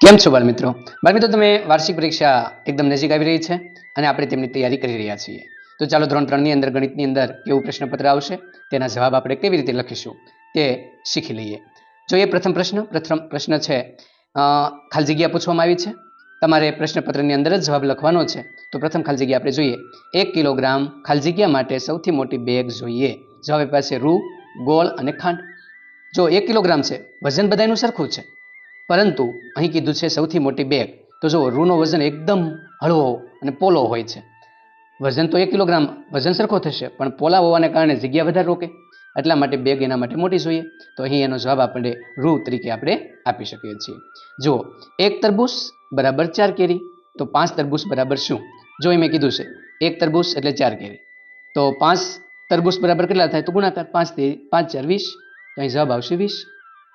કેમ છો બાળમિત્રો? બાળમિત્રો, તમે વાર્ષિક પરીક્ષા એકદમ નજીક આવી રહી છે અને આપણે તેમની તૈયારી કરી રહ્યા છીએ. તો ચાલો ધોરણ ત્રણની અંદર, ગણિતની અંદર કેવું પ્રશ્નપત્ર આવશે, તેના જવાબ આપણે કેવી રીતે લખીશું તે શીખી લઈએ. જોઈએ પ્રથમ પ્રશ્ન. પ્રથમ પ્રશ્ન છે ખાલી જગ્યા પૂછવામાં આવી છે. તમારે પ્રશ્નપત્રની અંદર જ જવાબ લખવાનો છે. તો પ્રથમ ખાલી જગ્યા આપણે જોઈએ. એક કિલોગ્રામ ખાલી જગ્યા માટે સૌથી મોટી બેગ જોઈએ. જવાબ પાસે રૂ, ગોળ અને ખાંડ. જો એક કિલોગ્રામ છે, વજન બધાનું સરખું છે. પરંતુ અહીં કીધું છે સૌથી મોટી બેગ તો જો રૂનો વજન એકદમ હળવો અને પોલો હોય છે. વજન તો એક કિલોગ્રામ વજન સરખો થશે, પણ પોલા હોવાને કારણે જગ્યા વધારે રોકે. એટલા માટે બેગ એના માટે મોટી જોઈએ. તો અહીં એનો જવાબ આપણે રૂ તરીકે આપણે આપી શકીએ છીએ. જુઓ, એક તરબૂચ બરાબર ચાર કેરી. તો પાંચ તરબૂચ બરાબર શું? જો એ મેં કીધું છે, એક તરબૂચ એટલે ચાર કેરી. તો પાંચ તરબૂચ બરાબર કેટલા થાય? તો ગુણાકાર પાંચ તે પાંચ ચાર વીસ. તો અહીં જવાબ આવશે વીસ.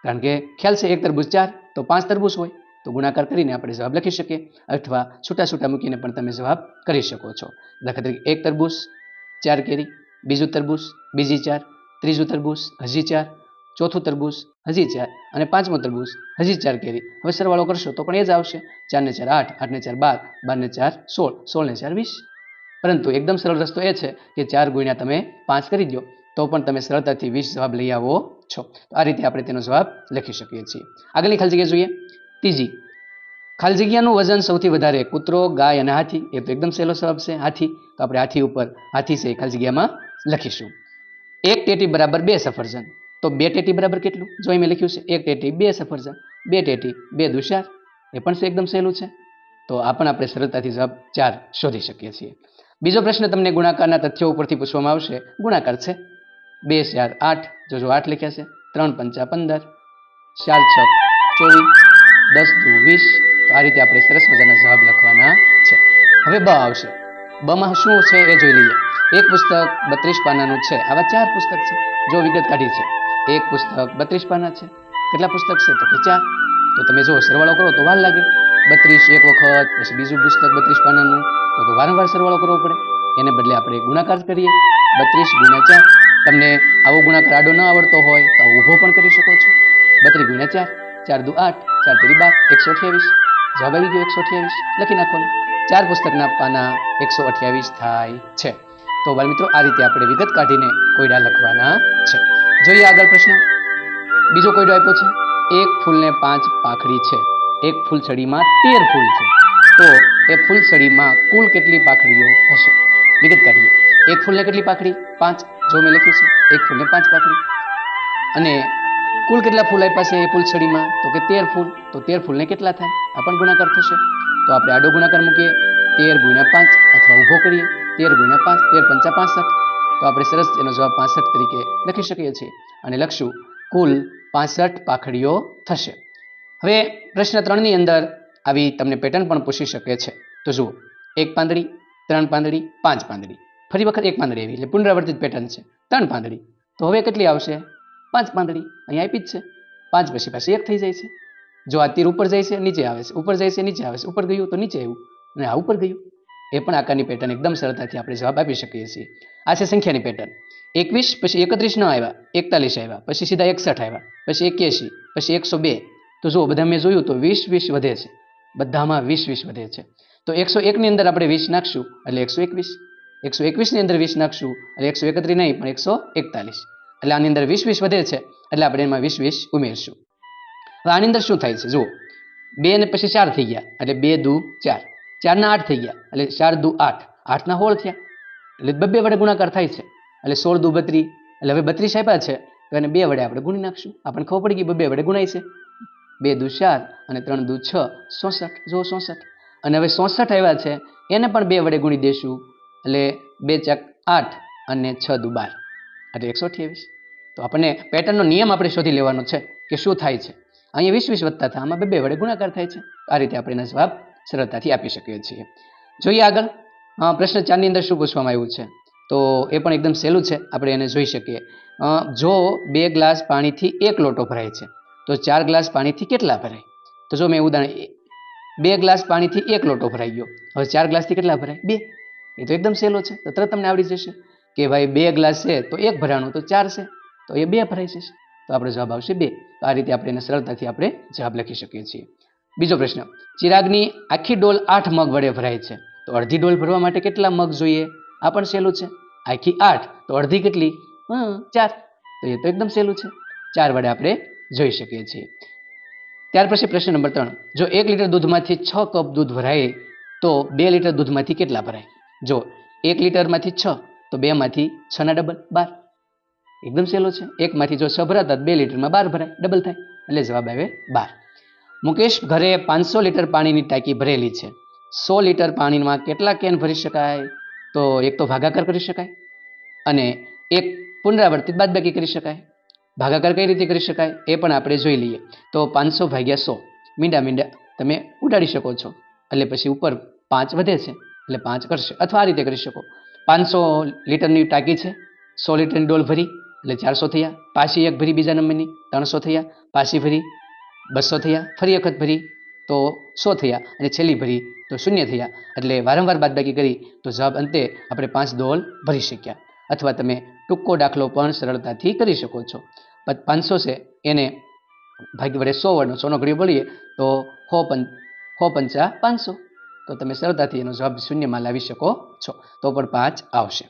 કારણ કે ખ્યાલ છે એક તરબૂચ ચાર, તો પાંચ તરબૂચ હોય. તો ગુણાકાર કરીને આપણે જવાબ લખી શકીએ અથવા છૂટા છૂટા મૂકીને પણ તમે જવાબ કરી શકો છો. દાખલા તરીકે એક તરબૂચ, ચાર કેરી, બીજું તરબૂચ, બીજી ચાર, ત્રીજું તરબૂચ, હજી ચાર, ચોથું તરબૂચ, હજી ચાર અને પાંચમું તરબૂચ, હજી ચાર કેરી. હવે સરવાળો કરશો તો પણ એ જ આવશે. ચારને ચાર આઠ આઠને ચાર બાર બારને ચાર સોળ સોળને ચાર વીસ. પરંતુ એકદમ સરળ રસ્તો એ છે કે ચાર ગુણ્યા તમે પાંચ કરી દો તો પણ તમે સરળતાથી વીસ જવાબ લઈ આવો છો. આ રીતે આપણે તેનો જવાબ લખી શકીએ છીએ. આગળની ખાલી જગ્યા જોઈએ. ત્રીજી, ખાલી જગ્યાનું વજન સૌથી વધારે કૂતરો, ગાય અને હાથી? એ તો એકદમ સહેલો જવાબ છે, હાથી. તો આપણે હાથી ઉપર, હાથી છે ખાલી જગ્યામાં લખીશું. એક ટેટી બરાબર બે સફરજન. તો બે ટેટી બરાબર કેટલું? જો મેં લખ્યું છે, એક ટેટી, બે સફરજન. બે ટેટી, બે દુશાર એ પણ છે એકદમ સહેલું છે? તો આ પણ આપણે સરળતાથી જવાબ ચાર શોધી શકીએ છીએ. બીજો પ્રશ્ન તમને ગુણાકારના તથ્યો ઉપરથી પૂછવામાં આવશે. ગુણાકાર છે. બે ચાર આઠ જોજો આઠ લખ્યા છે, ત્રણ પંચા પંદર, ચાર છ ચોવીસ, દસ દુ વીસ, તો આ રીતે આપણે સરસ મજાના જવાબ લખવાના છે. હવે બ આવશે. બમાં શું છે એ જોઈ લઈએ. એક પુસ્તક બત્રીસ પાનાનું છે. આવા ચાર પુસ્તક છે. જો વિગત કાઢી છે. એક પુસ્તક બત્રીસ પાના છે. કેટલા પુસ્તક છે? તો કે ચાર. તો તમે જો સરવાળો કરો તો વાર લાગે. બત્રીસ એક વખત, પછી બીજું પુસ્તક બત્રીસ પાનાનું તો વારંવાર સરવાળો કરવો પડે. એને બદલે આપણે ગુણાકાર કરીએ. બત્રીસ ગુણ્યા ચાર. તમને આવો ગુણાકાર આડો ન આવડતો હોય તો ઊભો પણ કરી શકો છો. બત્રી ગુણ્યા ચાર ચાર દુ આઠ, ચાર તેરી બાર, એકસો અઠ્યાવીસ. જવાબ આવી ગયો એકસો અઠ્યાવીસ. લખી નાખો ચાર પુસ્તકના પાના એકસો અઠ્યાવીસ થાય છે. તો બાળ મિત્રો, આ રીતે આપણે વિગત કાઢીને કોયડા લખવાના છે. જોઈએ આગળ પ્રશ્ન. બીજો કોયડો આપ્યો છે. એક ફૂલને પાંચ પાખડી છે. એક ફૂલછડીમાં તેર ફૂલ છે. તો એ ફૂલછડીમાં કુલ કેટલી પાખડીઓ હશે? વિગત કાઢીએ. એક ફૂલને કેટલી પાખડી? પાંચ. જો મેં લખ્યું છે, એક ફૂલને પાંચ પાખડી. અને કુલ કેટલા ફૂલ આપ્યા છે એ ફૂલછડીમાં? તો કે તેર ફૂલ. તો તેર ફૂલને કેટલા થાય? આ પણ ગુણાકાર થશે. તો આપણે આડો ગુણાકાર મૂકીએ. તેર ગુણ્યા પાંચ અથવા ઊભો કરીએ. તેર ગુણ્યા પાંચ, તેર પંચા પાસઠ. તો આપણે સરસ એનો જવાબ પાસઠ તરીકે લખી શકીએ છીએ અને લખશું, કુલ પાસઠ પાખડીઓ થશે. હવે પ્રશ્ન ત્રણની અંદર આવી તમને પેટર્ન પણ પૂછી શકે છે. તો જુઓ, એક પાંદડી, ત્રણ પાંદડી, પાંચ પાંદડી. ફરી વખત એક પાંદડી આવી, એટલે પુનરાવર્તિત પેટર્ન છે. ત્રણ પાંદડી. તો હવે કેટલી આવશે? પાંચ પાંદડી. અહીંયા આપી જ છે. પાંચ પછી પાછી એક થઈ જાય છે. જો આ તીર ઉપર જાય છે, નીચે આવે છે. ઉપર જાય છે, નીચે આવે છે. ઉપર ગયું તો નીચે આવ્યું. અને આ ઉપર ગયું. એ પણ આકારની પેટર્ન એકદમ સરળતાથી આપણે જવાબ આપી શકીએ છીએ. આ છે સંખ્યાની પેટર્ન એકવીસ પછી એકત્રીસ ન આવ્યા. એકતાલીસ આવ્યા. પછી સીધા એકસઠ આવ્યા. પછી એક્યાસી. પછી એકસો બે. તો જુઓ, બધા મેં જોયું તો વીસ વીસ વધે છે. બધામાં વીસ વીસ વધે છે. તો એકસો એકની અંદર આપણે વીસ નાખશું, એટલે એકસો એકવીસ. એકસો એકવીસની અંદર વીસ નાખશું એટલે એકસો એકત્રીસ નહીં, પણ એકસો એકતાલીસ. એટલે આની અંદર વીસ વીસ વધે છે, એટલે આપણે એમાં વીસ વીસ ઉમેરશું. હવે આની અંદર શું થાય છે? જુઓ, બે ને પછી ચાર થઈ ગયા, એટલે બે દુ ચાર. ચારના આઠ થઈ ગયા, એટલે ચાર દુ આઠ. આઠના હોળ થયા, એટલે બબ્બે વડે ગુણાકાર થાય છે. એટલે સોળ દુ બત્રી એટલે હવે બત્રીસ આપ્યા છે, તો એને બે વડે આપણે ગુણી નાખશું. આપણને ખબર પડી ગઈ બબ્બે વડે ગુણાય છે. બે દુ ચાર અને ત્રણ દુ છ ચોસઠ જો ચોસઠ અને હવે ચોસઠ આવ્યા છે, એને પણ બે વડે ગુણી દેશું. એટલે બે ચાક આઠ અને છ દુ બાર એટલે એકસો અઠ્યાવીસ તો આપણને પેટર્નનો નિયમ આપણે શોધી લેવાનો છે કે શું થાય છે. અહીંયા વીસ વીસ વધતા થાય. આમાં બે બે વડે ગુણાકાર થાય છે. આ રીતે આપણે એના જવાબ સરળતાથી આપી શકીએ છીએ. જોઈએ આગળ. પ્રશ્ન ચારની અંદર શું પૂછવામાં આવ્યું છે? તો એ પણ એકદમ સહેલું છે. આપણે એને જોઈ શકીએ. જો બે ગ્લાસ પાણીથી એક લોટો ભરાય છે, તો ચાર ગ્લાસ પાણીથી કેટલા ભરાય? તો જો મેં ઉદાહરણ, બે ગ્લાસ પાણીથી એક લોટો ભરાઈ ગયો. હવે ચાર ગ્લાસથી કેટલા ભરાય? બે. એ તો એકદમ સહેલો છે. તો તરત તમને આવડી જશે કે ભાઈ બે ગ્લાસ છે તો એક ભરાણું, તો ચાર છે તો એ બે ભરાઈ જશે. તો આપણે જવાબ આવશે બે. તો આ રીતે આપણે એને સરળતાથી આપણે જવાબ લખી શકીએ છીએ. બીજો પ્રશ્ન, ચિરાગની આખી ડોલ આઠ મગ વડે ભરાય છે. તો અડધી ડોલ ભરવા માટે કેટલા મગ જોઈએ? આ પણ સહેલું છે. આખી આઠ, તો અડધી કેટલી? ચાર. તો એ તો એકદમ સહેલું છે. ચાર વડે આપણે જોઈ શકીએ છીએ. ત્યાર પછી પ્રશ્ન નંબર ત્રણ, જો એક લીટર દૂધમાંથી છ કપ દૂધ ભરાય તો બે લીટર દૂધમાંથી કેટલા ભરાય? જો એક લીટરમાંથી છ, તો બેમાંથી છના ડબલ બાર. એકદમ સહેલો છે. એકમાંથી જો છ ભરાતા બે લીટરમાં બાર ભરાય ડબલ થાય. એટલે જવાબ આવે બાર. મુકેશ ઘરે પાંચસો લીટર પાણીની ટાંકી ભરેલી છે. સો લીટર પાણીમાં કેટલા કેન ભરી શકાય? તો એક તો ભાગાકાર કરી શકાય અને એક પુનરાવર્તિત બાદબાકી કરી શકાય. ભાગાકાર કઈ રીતે કરી શકાય એ પણ આપણે જોઈ લઈએ. તો પાંચસો ભાગ્યા સો, મીંડા મીંડા તમે ઉડાડી શકો છો. એટલે પછી ઉપર પાંચ વધે છે. એટલે પાંચ કરશે. અથવા આ રીતે કરી શકો. પાંચસો લીટરની ટાંકી છે. સો લીટરની ડોલ ભરી, એટલે ચારસો થયા. પાછી એક ભરી બીજા નંબરની, ત્રણસો થયા. પાછી ભરી, બસો થયા. ફરી વખત ભરી, તો સો થયા. અને છેલ્લી ભરી, તો શૂન્ય થયા. એટલે વારંવાર બાદબાકી કરી, તો જવાબ અંતે આપણે પાંચ ડોલ ભરી શક્યા. અથવા તમે ટૂંકો દાખલો પણ સરળતાથી કરી શકો છો. પાંચસો છે. એને ભાગ્ય વડે સો વડનો સોનો ઘડીઓ બોલીએ, તો હો પંચ, હો પંચા પાંચસો. તો તમે સરળતાથી એનો જવાબ શૂન્યમાં લાવી શકો છો. તો પણ પાંચ આવશે.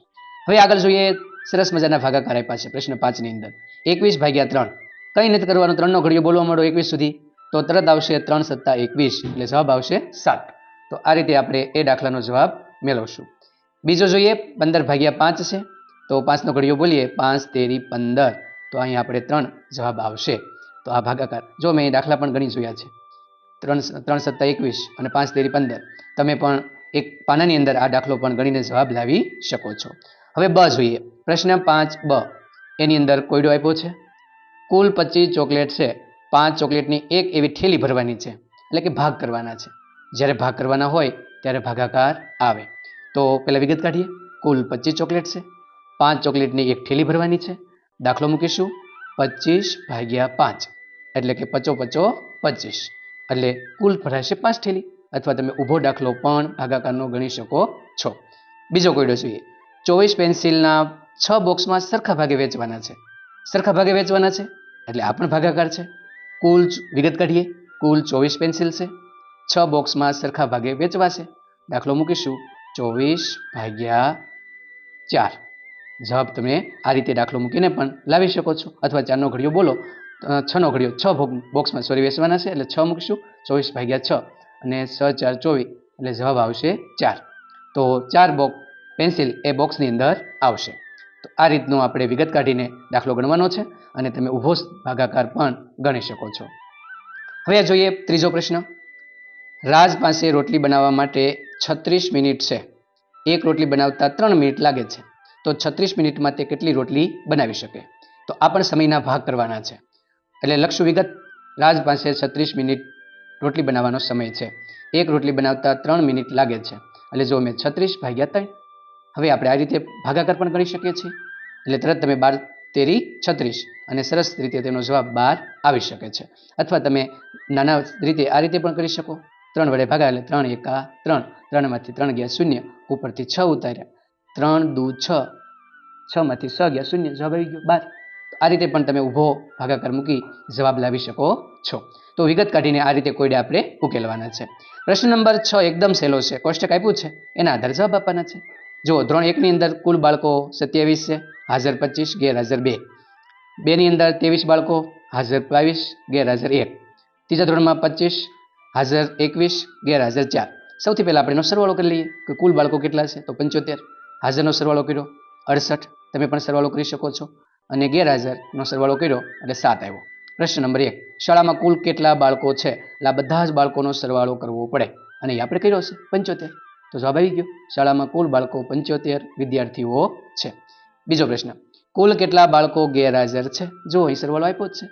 હવે આગળ જોઈએ સરસ મજાના ભાગાકાર આપ્યા છે પ્રશ્ન પાંચની અંદર. એકવીસ ભાગ્યા ત્રણ. કંઈ નથી કરવાનું, ત્રણનો ઘડિયો બોલવા માંડો એકવીસ સુધી. તો તરત આવશે ત્રણ સત્તા એકવીસ, એટલે જવાબ આવશે સાત. તો આ રીતે આપણે એ દાખલાનો જવાબ મેળવશું. બીજો જોઈએ પંદર ભાગ્યા પાંચ છે. તો પાંચનો ઘડિયો બોલીએ પાંચ તેરી પંદર. તો અહીં આપણે ત્રણ જવાબ આવશે. તો આ ભાગાકાર. જો મેં દાખલા પણ ગણી જોયા છે. ત્રણ ત્રણ સત્તા એકવીસ અને પાંચ તેરી પંદર. તમે પણ એક પાનાની અંદર આ દાખલો પણ ગણીને જવાબ લાવી શકો છો. હવે બ જોઈએ. પ્રશ્ન પાંચ, બ. એની અંદર કોયડો આપ્યો છે? કુલ પચીસ ચોકલેટ છે. પાંચ ચોકલેટની એક એવી ઠેલી ભરવાની છે. એટલે કે ભાગ કરવાના છે. જ્યારે ભાગ કરવાના હોય, ત્યારે ભાગાકાર આવે. તો પહેલાં વિગત કાઢીએ. કુલ પચીસ ચોકલેટ છે. પાંચ ચોકલેટની એક ઠેલી ભરવાની છે. દાખલો મૂકીશું. પચીસ ભાગ્યા પાંચ. એટલે કે પચો પચો પચીસ. એટલે કુલ ભરાશે પાંચ થેલી અથવા તમે ઊભો દાખલો પણ ભાગાકારનો ગણી શકો છો. બીજો કોયડો જોઈએ. ચોવીસ પેન્સિલના છ બોક્સમાં સરખા ભાગે વેચવાના છે. સરખા ભાગે વેચવાના છે? એટલે આ પણ ભાગાકાર છે. કુલ વિગત કાઢીએ. કુલ ચોવીસ પેન્સિલ છે. છ બોક્સમાં સરખા ભાગે વેચવાશે. દાખલો મૂકીશું. ચોવીસ ભાગ્યા ચાર. જવાબ તમે આ રીતે દાખલો મૂકીને પણ લાવી શકો છો. અથવા ચારનો ઘડિયો બોલો. અ, નોકરીઓ છ બોક્સમાં સોરી વેચવાના છે એટલે છ મૂકીશું ચોવીસ ભાગ્યા છ અને છ ચાર ચોવીસ એટલે જવાબ આવશે ચાર. તો ચાર બોક્સ પેન્સિલ એ બોક્સની અંદર આવશે. તો આ રીતનો આપણે વિગત કાઢીને દાખલો ગણવાનો છે અને તમે ઊભો ભાગાકાર પણ ગણી શકો છો. હવે જોઈએ ત્રીજો પ્રશ્ન. રાજ પાસે રોટલી બનાવવા માટે છત્રીસ મિનિટ છે. એક રોટલી બનાવતા ત્રણ મિનિટ લાગે છે. તો છત્રીસ મિનિટમાં તે કેટલી રોટલી બનાવી શકે? તો આ પણ સમયના ભાગ કરવાના છે. એટલે લક્ષ વિગત રાજ પાસે છત્રીસ મિનિટ રોટલી બનાવવાનો સમય છે. એક રોટલી બનાવતા ત્રણ મિનિટ લાગે છે. એટલે જો મેં છત્રીસ ભાગ્યા ત્રણ, હવે આપણે આ રીતે ભાગાકાર પણ કરી શકીએ છીએ. એટલે તરત તમે બાર તેરી છત્રીસ અને સરસ રીતે તેનો જવાબ બહાર આવી શકે છે. અથવા તમે નાના રીતે આ રીતે પણ કરી શકો. ત્રણ વડે ભાગ્યા એટલે ત્રણ એકા ત્રણ. ત્રણમાંથી ત્રણ ગયા શૂન્ય. ઉપરથી છ ઉતાર્યા. ત્રણ દુ છ. છમાંથી છ ગયા શૂન્ય. જવાબ આવી ગયો બાર. આ રીતે પણ તમે ઊભો ભાગાકાર મૂકી જવાબ લાવી શકો છો. તો વિગત કાઢીને આ રીતે કોયડે આપણે ઉકેલવાના છે. પ્રશ્ન નંબર છ એકદમ સહેલો છે. કોષ્ટક આપ્યું છે. એના આધારે જવાબ આપવાના છે. જો ધોરણ એકની અંદર કુલ બાળકો સત્યાવીસ છે, હાજર પચીસ, ગેરહાજર બે. બેની અંદર ત્રેવીસ બાળકો, હાજર બાવીસ, ગેરહાજર એક. ત્રીજા ધોરણમાં પચીસ, હાજર એકવીસ, ગેરહાજર ચાર. સૌથી પહેલાં આપણે એનો સરવાળો કરી લઈએ કે કુલ બાળકો કેટલા છે? તો પંચોતેર. હાજરનો સરવાળો કર્યો અડસઠ. તમે પણ સરવાળો કરી શકો છો. અને ગેરહાજરનો સરવાળો કર્યો એટલે સાત આવ્યો. પ્રશ્ન નંબર એક, શાળામાં કુલ કેટલા બાળકો છે? એટલે આ બધા જ બાળકોનો સરવાળો કરવો પડે. અને એ આપણે કર્યો છે પંચોતેર. તો જવાબ આવી ગયો, શાળામાં કુલ બાળકો પંચોતેર વિદ્યાર્થીઓ છે. બીજો પ્રશ્ન, કુલ કેટલા બાળકો ગેરહાજર છે? જો અહીં સરવાળો આપ્યો જ છે.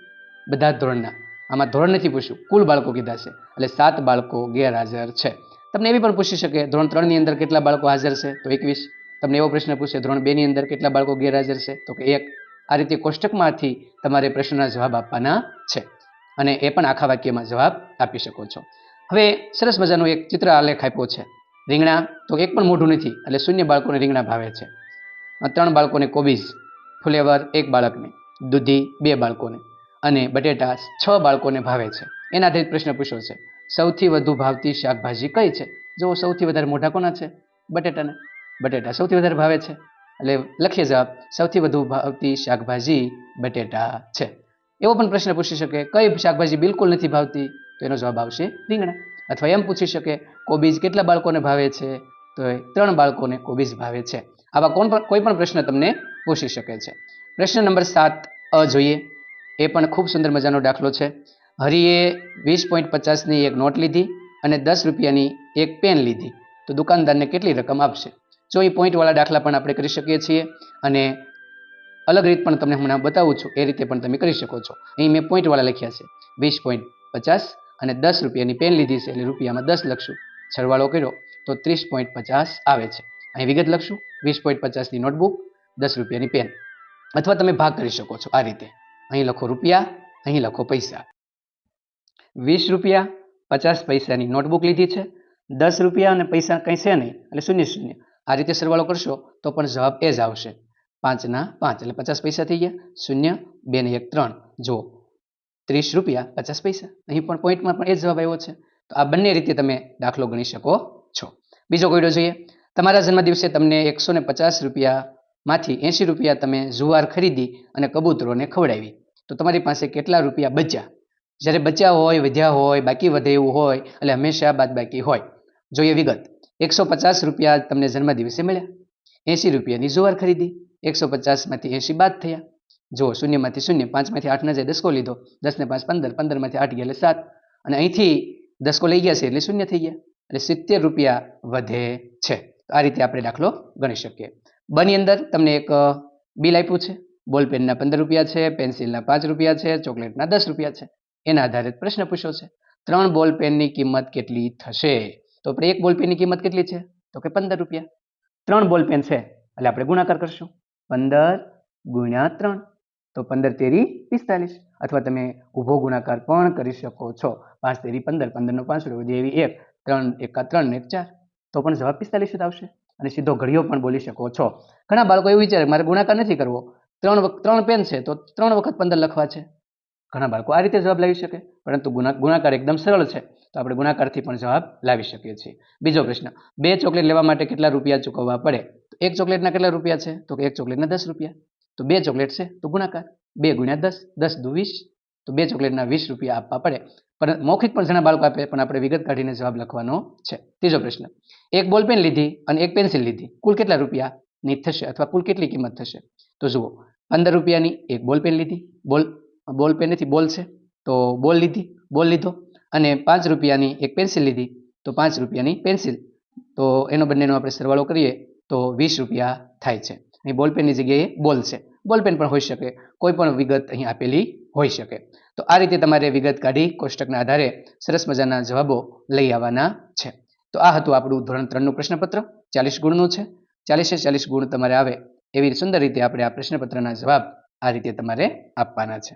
બધા ધોરણના. આમાં ધોરણ નથી પૂછ્યું, કુલ બાળકો કીધા છે. એટલે સાત બાળકો ગેરહાજર છે. તમને એવી પણ પૂછી શકે, ધોરણ ત્રણની અંદર કેટલા બાળકો હાજર છે? તો એકવીસ. તમને એવો પ્રશ્ન પૂછે, ધોરણ બેની અંદર કેટલા બાળકો ગેરહાજર છે? તો કે એક. આ રીતે કોષ્ટકમાંથી તમારે પ્રશ્નના જવાબ આપવાના છે. અને એ પણ આખા વાક્યમાં જવાબ આપી શકો છો. હવે સરસ મજાનો એક ચિત્ર આલેખ આપ્યો છે. રીંગણા તો એક પણ મોઢું નથી, એટલે શૂન્ય બાળકોને રીંગણા ભાવે છે. ત્રણ બાળકોને કોબીઝ ફુલેવર એક બાળકને, દૂધી બે બાળકોને અને બટેટા છ બાળકોને ભાવે છે. એના આધારિત પ્રશ્ન પૂછ્યો છે. સૌથી વધુ ભાવતી શાકભાજી કઈ છે? જો સૌથી વધારે મોઢા કોના છે? બટેટાને. બટેટા સૌથી વધારે ભાવે છે. એટલે લખીએ જવાબ સૌથી વધુ ભાવતી શાકભાજી બટેટા છે. એવો પણ પ્રશ્ન પૂછી શકે, કઈ શાકભાજી બિલકુલ નથી ભાવતી? તો એનો જવાબ આવશે રીંગણા. અથવા એમ પૂછી શકે, કોબીજ કેટલા બાળકોને ભાવે છે? તો એ ત્રણ બાળકોને કોબીજ ભાવે છે. આવા કોણ પણ, કોઈ પણ પ્રશ્ન તમને પૂછી શકે છે. પ્રશ્ન નંબર સાત, અ જોઈએ. એ પણ ખૂબ સુંદર મજાનો દાખલો છે. હરિએ વીસ પોઈન્ટ પચાસની એક નોટ લીધી અને દસ રૂપિયાની એક પેન લીધી. તો દુકાનદારને કેટલી રકમ આપશે? જો એ પોઈન્ટવાળા દાખલા પણ આપણે કરી શકીએ છીએ અને અલગ રીત પણ તમને હમણાં બતાવું છું, એ રીતે પણ તમે કરી શકો છો. અહીં મેં પોઈન્ટવાળા લખ્યા છે. વીસ પોઈન્ટ પચાસ અને દસ રૂપિયાની પેન લીધી છે, એટલે રૂપિયામાં દસ લખશું. સરવાળો કર્યો, તો ત્રીસ પોઈન્ટ પચાસ આવે છે. અહીં વિગત લખશું. વીસ પોઈન્ટ પચાસની નોટબુક દસ રૂપિયાની પેન અથવા તમે ભાગ કરી શકો છો આ રીતે. અહીં લખો રૂપિયા, અહીં લખો પૈસા. વીસ રૂપિયા, પચાસ પૈસાની નોટબુક લીધી છે. દસ રૂપિયા અને પૈસા કંઈ છે નહીં, એટલે શૂન્ય શૂન્ય. આ રીતે સરવાળો કરશો તો પણ જવાબ એ જ આવશે. પાંચના પાંચ એટલે પચાસ પૈસા થઈ ગયા. શૂન્ય, બે ને એક ત્રણ. જો ત્રીસ રૂપિયા, પચાસ પૈસા. અહીં પણ પોઈન્ટમાં પણ એ જ જવાબ આવ્યો છે. તો આ બંને રીતે તમે દાખલો ગણી શકો છો. બીજો કોયડો જોઈએ. તમારા જન્મદિવસે તમને એકસો ને પચાસ રૂપિયામાંથી એંશી રૂપિયા તમે જુવાર ખરીદી અને કબૂતરોને ખવડાવી. તો તમારી પાસે કેટલા રૂપિયા બચ્યા? જ્યારે બચ્યા હોય, વધ્યા હોય, બાકી વધે એવું હોય, એટલે હંમેશા બાદ બાકી હોય. જોઈએ વિગત. એકસો પચાસ રૂપિયા તમને જન્મદિવસે મળ્યા. એંસી રૂપિયાની જુવાર ખરીદી, એકસો પચાસમાંથી એંસી બાદ થયા. જો શૂન્યમાંથી શૂન્ય, પાંચમાંથી આઠ જે દસકો લીધો, દસને પાંચ પંદર, પંદરમાંથી આઠ ગયા એટલે સાત. અને અહીંથી દસકો લઈ ગયા છે એટલે શૂન્ય થઈ ગયા. એટલે સિત્તેર રૂપિયા વધે છે. આ રીતે આપણે દાખલો ગણી શકીએ. બની અંદર તમને એક બિલ આપ્યું છે. બોલ પેનના પંદર રૂપિયા છે, પેન્સિલના પાંચ રૂપિયા છે, ચોકલેટના દસ રૂપિયા છે. એના આધારે પ્રશ્ન પૂછ્યો છે. ત્રણ બોલ પેનની કિંમત કેટલી થશે? તો આપણે એક બોલ પેનની કિંમત કેટલી છે? તો કે પંદર રૂપિયા. ત્રણ બોલ પેન છે, એટલે આપણે ગુણાકાર કરશું. પંદર ગુણ્યા ત્રણ. તો પંદર તેરી પિસ્તાલીસ. અથવા તમે ઊભો ગુણાકાર પણ કરી શકો છો. પાંચ તેરી પંદર, પંદરનો રૂપિયા એવી એક, ત્રણ એકા ત્રણ ને એક ચાર. તો પણ જવાબ પિસ્તાલીસ જ આવશે. અને સીધો ઘડિયો પણ બોલી શકો છો. ઘણા બાળકો એવું વિચારે, મારે ગુણાકાર નથી કરવો. ત્રણ વખત ત્રણ પેન છે, તો ત્રણ વખત પંદર લખવા છે. ઘણા બાળકો આ રીતે જવાબ લાવી શકે, પરંતુ ગુણા ગુણાકાર એકદમ સરળ છે. તો આપણે ગુણાકારથી પણ જવાબ લાવી શકીએ છીએ. બીજો પ્રશ્ન, બે ચોકલેટ લેવા માટે કેટલા રૂપિયા ચૂકવવા પડે? તો એક ચોકલેટના કેટલા રૂપિયા છે? તો કે એક ચોકલેટના દસ રૂપિયા. તો બે ચોકલેટ છે, તો ગુણાકાર. બે ગુણ્યા દસ દસ દુ વીસ. તો બે ચોકલેટના વીસ રૂપિયા આપવા પડે. પણ મૌખિક પણ ઘણા બાળકો આપે, પણ આપણે વિગત કાઢીને જવાબ લખવાનો છે. ત્રીજો પ્રશ્ન, એક બોલ પેન લીધી અને એક પેન્સિલ લીધી. કુલ કેટલા રૂપિયાની થશે અથવા કુલ કેટલી કિંમત થશે? તો જુઓ, પંદર રૂપિયાની એક બોલ પેન લીધી. બોલ બોલ પેન નથી, બોલ છે. તો બોલ લીધી, બોલ લીધો. અને પાંચ રૂપિયાની એક પેન્સિલ લીધી, તો પાંચ રૂપિયાની પેન્સિલ તો એનો બંનેનો આપણે સરવાળો કરીએ, તો વીસ રૂપિયા થાય છે. અહીં બોલ પેનની જગ્યાએ બોલ છે. બોલ પેન પણ હોઈ શકે, કોઈ પણ વિગત અહીં આપેલી હોઈ શકે. તો આ રીતે તમારે વિગત કાઢી કોષ્ટકના આધારે સરસ મજાના જવાબો લઈ આવવાના છે. તો આ હતું આપણું ધોરણ ત્રણનું પ્રશ્નપત્ર. ચાલીસ ગુણનું છે. ચાલીસે ચાલીસ ગુણ તમારે આવે એવી સુંદર રીતે આપણે આ પ્રશ્નપત્રના જવાબ આ રીતે તમારે આપવાના છે.